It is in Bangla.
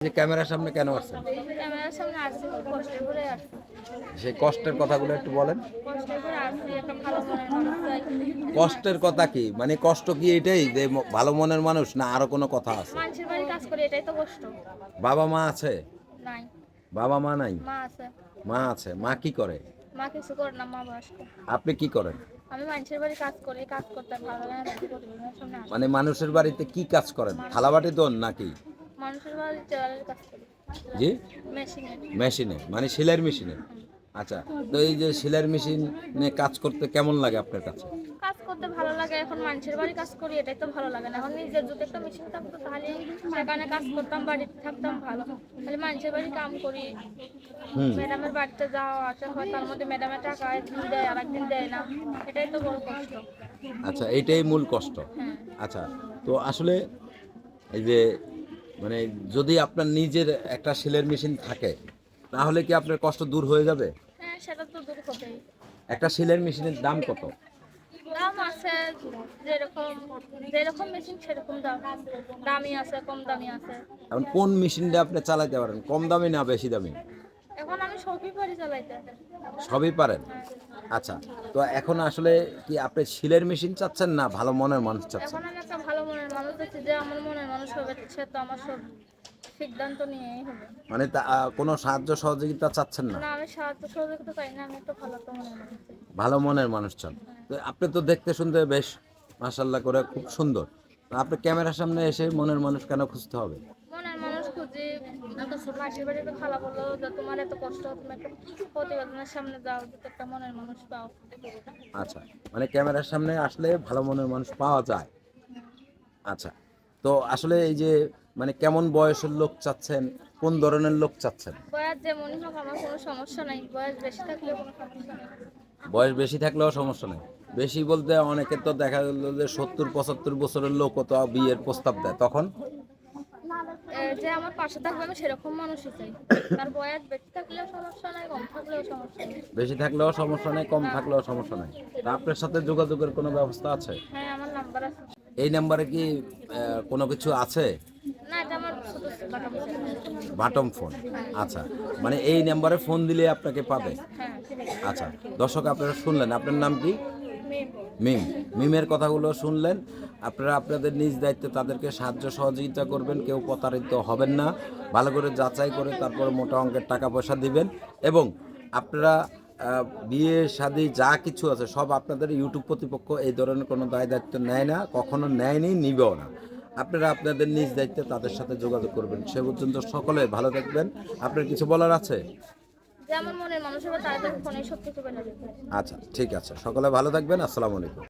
যে ক্যামেরার সামনে কেন আসছেন? ক্যামেরার সামনে আসছি কষ্ট করে আসছি। সেই কষ্টের কথাগুলো একটু বলেন। করে কষ্টের কথা কি? মানে কষ্ট কি এটাই? যে ভালো মনের মানুষ না আরও কোনো কথা আছে? মানুষের বাড়ি কাজ করে এটাই তো কষ্ট। বাবা মা আছে? নাই। বাবা মা নাই? মা আছে। মা আছে। মা কি করে? মা কিছু করে না মা বয়স্ক। আপনি কি করেন? আমি মানুষের বাড়ি কাজ করি কাজ করতে ভালো লাগে মানে মানুষের বাড়িতে কি কাজ করেন? থালাবাটি দোন নাকি? জি? মেশিনে। মানে সেলাইয়ের মেশিনে? আচ্ছা তো এই যে সেলাইয়ের মেশিনে কাজ করতে কেমন লাগে আপনার কাছে? কাজ করতে ভালো লাগে এখন মানুষের বাড়ি কাজ করি এটাই তো ভালো লাগে না। এখন নিজের যদি একটা মেশিন থাকতো তাহলে সেখানে কাজ করতাম বাড়িতে থাকতাম ভালো। তাহলে মানুষের বাড়ি কাম করি। ম্যাডামের বাড়িতে যাওয়া আসা হয় তার মধ্যে ম্যাডামের টাকা একদিন দেয় আর একদিন দেয় না। এটাই তো বড় কষ্ট। আচ্ছা এইটাই মূল কষ্ট। হ্যাঁ। আচ্ছা তো আসলে এই যে মানে যদি আপনার নিজের একটা সেলের মেশিন থাকে তাহলে কি আপনার কষ্ট দূর হয়ে যাবে? হ্যাঁ সেটা তো দূর হবেই। একটা সেলের মেশিনের দাম কত? দাম আছে যেরকম যেরকম মেশিন সেরকম দাম। দামি আছে কম দামি আছে। এখন কোন মেশিনটা আপনি চালাতে পারেন? কম দামি না বেশি দামি? এখন আমি সবই পারি চালাইতে। সবই পারেন? আচ্ছা তো এখন আসলে কি আপনি শিলের মেশিন চাচ্ছেন না ভালো মনের মানুষ চাচ্ছেন? মানুষ যে আমার মনের মানুষ হবে সে তো আমার সব সিদ্ধান্ত নিয়েই হবে। মানে কোনো সাহায্য সহযোগিতা চাচ্ছেন না? না আমি সাহায্য সহযোগিতা চাই না আমি ভালো তো মনের মানুষ ভালো মনের মানুষ চান। তো আপনি তো দেখতে শুনতে বেশ মাসাল্লাহ করে খুব সুন্দর। আপনি ক্যামেরার সামনে এসে মনের মানুষ কেন খুঁজতে হবে? মনের মানুষ খুঁজি একটা ছোট মাসির বাড়িতে খালা বলল যে তোমার এত কষ্ট তুমি একটা প্রতিবেদনের সামনে যাও একটা মনের মানুষ পাও। আচ্ছা মানে ক্যামেরার সামনে আসলে ভালো মনের মানুষ পাওয়া যায়। আচ্ছা। তো আসলে এই যে মানে কেমন বয়সের লোক চাচ্ছেন? কোন ধরনের লোক চাচ্ছেন? বয়স যেমনই হোক আমার কোনো সমস্যা নাই। বয়স বেশি থাকলেও কোনো সমস্যা নেই। বয়স বেশি থাকলেও সমস্যা নেই। বেশি বলতে অনেকে তো দেখা গেল যে সত্তর পঁচাত্তর বছরের লোক তো বিয়ের প্রস্তাব দেয়। তখন? যে আমার পাশে থাকবে আমি সেরকম মানুষই চাই। তার বয়স বেশি থাকলেও সমস্যা নাই কম থাকলেও সমস্যা নেই। বেশি থাকলেও সমস্যা নেই কম থাকলেও সমস্যা নেই। আপনার সাথে যোগাযোগের কোনো ব্যবস্থা আছে? হ্যাঁ আমার নাম্বার আছে। এই নাম্বারে কি কোনো কিছু আছে। Button phone. আচ্ছা মানে এই নাম্বারে ফোন দিলে আপনাকে পাবে? হ্যাঁ। আচ্ছা দর্শক আপনারা শুনলেন আপনার নাম কি? মিম। মিমের কথাগুলো শুনলেন আপনারা আপনাদের নিজ দায়িত্বে তাদেরকে সাহায্য সহযোগিতা করবেন কেউ প্রতারিত হবেন না। ভালো করে যাচাই করে তারপরে মোটা অঙ্কের টাকা পয়সা দিবেন এবং আপনারা বিয়ে শাদী যা কিছু আছে সব আপনাদের ইউটিউব প্রতিপক্ষ এই ধরনের কোনো দায় দায়িত্ব নেয় না কখনো নেয়নি নিবেও না। আপনারা আপনাদের নিজ দায়িত্বে তাদের সাথে যোগাযোগ করবেন। সে পর্যন্ত সকলে ভালো থাকবেন। আপনার কিছু বলার আছে? আচ্ছা ঠিক আছে। সকলে ভালো থাকবেন। আসসালামু আলাইকুম।